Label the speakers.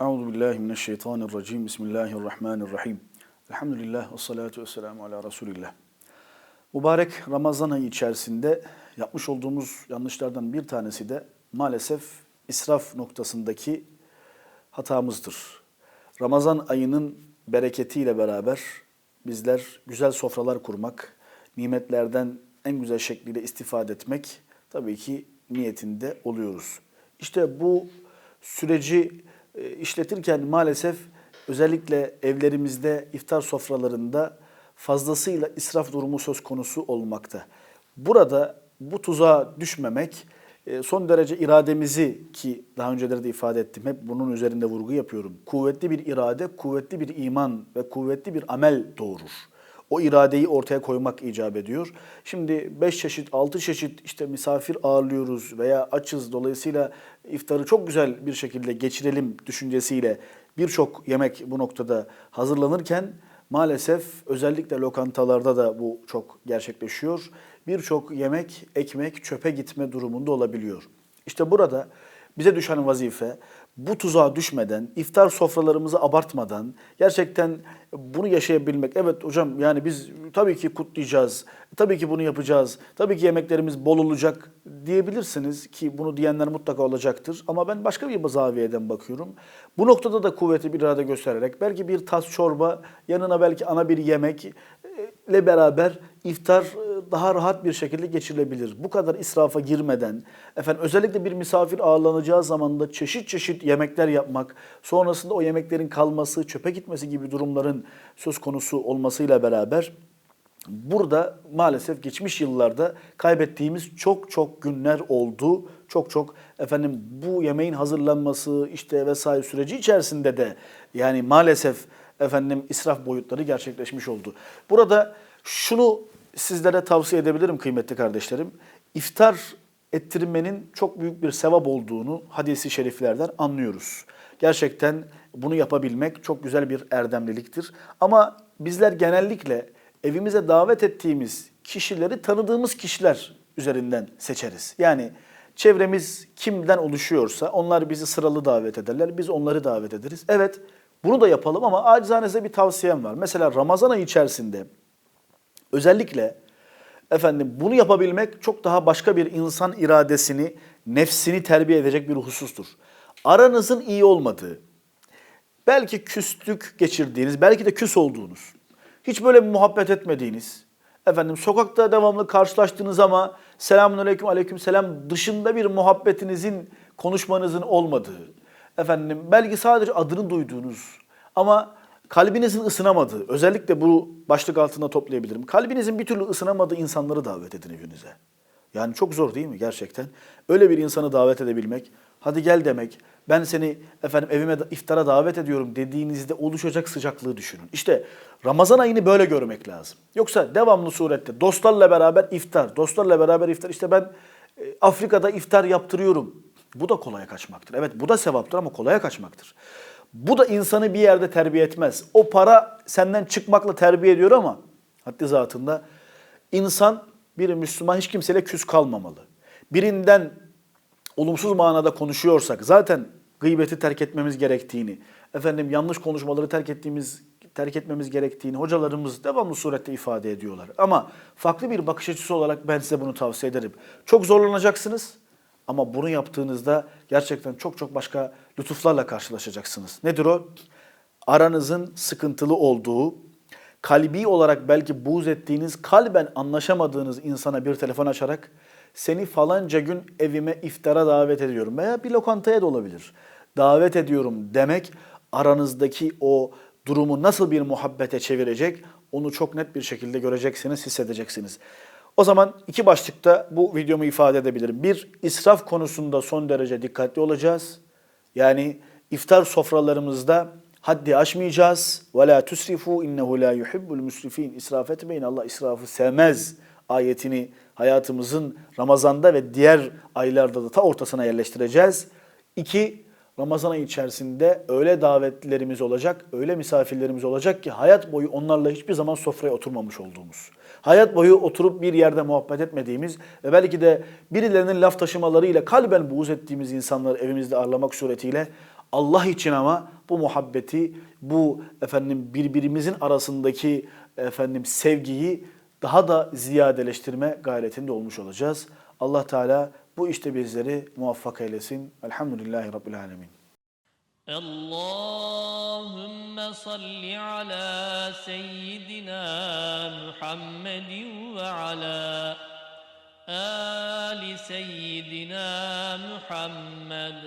Speaker 1: Euzu billahi mineşşeytanirracim. Bismillahirrahmanirrahim. Elhamdülillah ve salatu vesselamu ala Resulillah. Mübarek Ramazan ayı içerisinde yapmış olduğumuz yanlışlardan bir tanesi de maalesef israf noktasındaki hatamızdır. Ramazan ayının bereketiyle beraber bizler güzel sofralar kurmak, nimetlerden en güzel şekliyle istifade etmek tabii ki niyetinde oluyoruz. İşte bu süreci e, işletirken maalesef özellikle evlerimizde iftar sofralarında fazlasıyla israf durumu söz konusu olmakta. Burada bu tuzağa düşmemek e, son derece irademizi ki daha önceleri de ifade ettim hep bunun üzerinde vurgu yapıyorum. Kuvvetli bir irade, kuvvetli bir iman ve kuvvetli bir amel doğurur. O iradeyi ortaya koymak icap ediyor. Şimdi 5 çeşit, 6 çeşit işte misafir ağırlıyoruz veya açız dolayısıyla iftarı çok güzel bir şekilde geçirelim düşüncesiyle birçok yemek bu noktada hazırlanırken maalesef özellikle lokantalarda da bu çok gerçekleşiyor. Birçok yemek, ekmek çöpe gitme durumunda olabiliyor. İşte burada bize düşen vazife bu tuzağa düşmeden, iftar sofralarımızı abartmadan gerçekten bunu yaşayabilmek. Evet hocam yani biz tabii ki kutlayacağız, tabii ki bunu yapacağız, tabii ki yemeklerimiz bol olacak diyebilirsiniz ki bunu diyenler mutlaka olacaktır. Ama ben başka bir zaviyeden bakıyorum. Bu noktada da kuvvetli bir irade göstererek belki bir tas çorba, yanına belki ana bir yemek ile beraber iftar e, daha rahat bir şekilde geçirilebilir. Bu kadar israfa girmeden, efendim özellikle bir misafir ağırlanacağı zaman da çeşit çeşit yemekler yapmak, sonrasında o yemeklerin kalması, çöpe gitmesi gibi durumların söz konusu olmasıyla beraber burada maalesef geçmiş yıllarda kaybettiğimiz çok çok günler oldu. Çok çok efendim bu yemeğin hazırlanması işte vesaire süreci içerisinde de yani maalesef efendim israf boyutları gerçekleşmiş oldu. Burada şunu sizlere tavsiye edebilirim kıymetli kardeşlerim. İftar ettirmenin çok büyük bir sevap olduğunu hadisi şeriflerden anlıyoruz. Gerçekten bunu yapabilmek çok güzel bir erdemliliktir. Ama bizler genellikle evimize davet ettiğimiz kişileri tanıdığımız kişiler üzerinden seçeriz. Yani çevremiz kimden oluşuyorsa onlar bizi sıralı davet ederler, biz onları davet ederiz. Evet bunu da yapalım ama acizane size bir tavsiyem var. Mesela Ramazan ayı içerisinde özellikle efendim bunu yapabilmek çok daha başka bir insan iradesini, nefsini terbiye edecek bir husustur. Aranızın iyi olmadığı, belki küslük geçirdiğiniz, belki de küs olduğunuz, hiç böyle bir muhabbet etmediğiniz, efendim sokakta devamlı karşılaştığınız ama selamun aleyküm aleyküm selam dışında bir muhabbetinizin, konuşmanızın olmadığı, efendim belki sadece adını duyduğunuz ama kalbinizin ısınamadığı, özellikle bu başlık altında toplayabilirim. Kalbinizin bir türlü ısınamadığı insanları davet edin evinize. Yani çok zor değil mi gerçekten? Öyle bir insanı davet edebilmek, hadi gel demek, ben seni efendim evime iftara davet ediyorum dediğinizde oluşacak sıcaklığı düşünün. İşte Ramazan ayını böyle görmek lazım. Yoksa devamlı surette dostlarla beraber iftar, dostlarla beraber iftar. İşte ben e, Afrika'da iftar yaptırıyorum. Bu da kolaya kaçmaktır. Evet bu da sevaptır ama kolaya kaçmaktır. Bu da insanı bir yerde terbiye etmez. O para senden çıkmakla terbiye ediyor ama haddi zatında insan bir Müslüman hiç kimseyle küs kalmamalı. Birinden olumsuz manada konuşuyorsak zaten gıybeti terk etmemiz gerektiğini, efendim yanlış konuşmaları terk ettiğimiz terk etmemiz gerektiğini hocalarımız devamlı surette ifade ediyorlar. Ama farklı bir bakış açısı olarak ben size bunu tavsiye ederim. Çok zorlanacaksınız ama bunu yaptığınızda gerçekten çok çok başka lütuflarla karşılaşacaksınız. Nedir o? Aranızın sıkıntılı olduğu, kalbi olarak belki buğz ettiğiniz, kalben anlaşamadığınız insana bir telefon açarak seni falanca gün evime iftara davet ediyorum veya bir lokantaya da olabilir. Davet ediyorum demek aranızdaki o durumu nasıl bir muhabbete çevirecek onu çok net bir şekilde göreceksiniz, hissedeceksiniz. O zaman iki başlıkta bu videomu ifade edebilirim. Bir, israf konusunda son derece dikkatli olacağız. Yani iftar sofralarımızda haddi aşmayacağız. La tusrifu innehu la yuhibbul musrifin. İsraf etmeyin. Allah israfı sevmez ayetini hayatımızın Ramazan'da ve diğer aylarda da ta ortasına yerleştireceğiz. İki, Ramazan ayı içerisinde öyle davetlerimiz olacak, öyle misafirlerimiz olacak ki hayat boyu onlarla hiçbir zaman sofraya oturmamış olduğumuz. Hayat boyu oturup bir yerde muhabbet etmediğimiz ve belki de birilerinin laf taşımalarıyla kalben buğz ettiğimiz insanları evimizde ağırlamak suretiyle Allah için ama bu muhabbeti, bu efendim birbirimizin arasındaki efendim sevgiyi daha da ziyadeleştirme gayretinde olmuş olacağız. Allah Teala bu işte bizleri muvaffak eylesin. Elhamdülillahi Rabbil Alemin.
Speaker 2: اللهم صل على سيدنا محمد وعلى آل سيدنا محمد